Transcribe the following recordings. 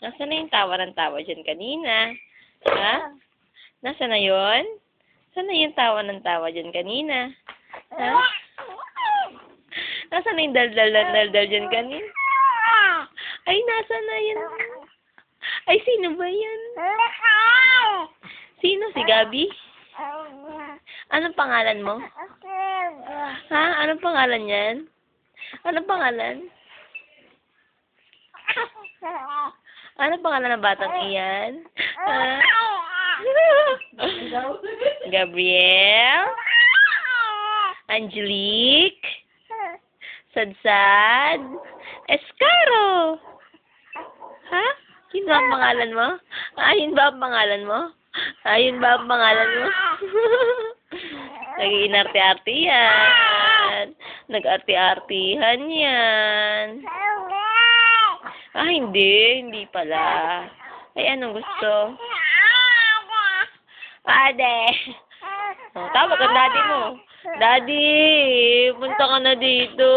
Nasaan na yung tawa ng tawa dyan kanina? Ha? Nasaan na yun? Saan na yung tawa ng tawa dyan kanina? Ha? Nasaan na yung daldal ng daldal dyan kanina? Ay, nasaan na yan? Ay, sino ba yan? Sino? Si Gabi? Anong pangalan mo? Ha? Anong pangalan yan? Anong pangalan? Anong pangalan ng batang iyan? Ha? Gabriel? Angelique? Sadsad? Escaro? Ha? Yun ba ang pangalan mo? Ah, yun ba ang pangalan mo? Ah, yun ba ang pangalan mo? Nag-iinarte-arte yan. Nag-arte-artihan yan. Ah, hindi. Hindi pala. Ay, anong gusto? Ade! Oh, tawag ang daddy mo. Daddy! Punta ka na dito.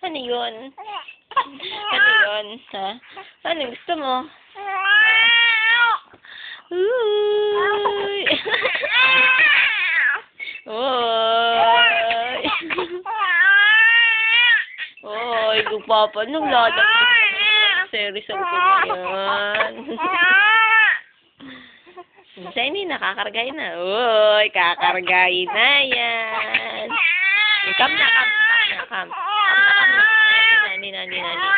Ano yun? Ano yun? Ha? Ano gusto mo? Uy! Uy! Uy, gupapa. Nung mo. Series ang ko yan. Sa hindi nakakargay na. Uy, kakargay na yan. Kam na, kam. Kam na, na. Nani, nani, nani.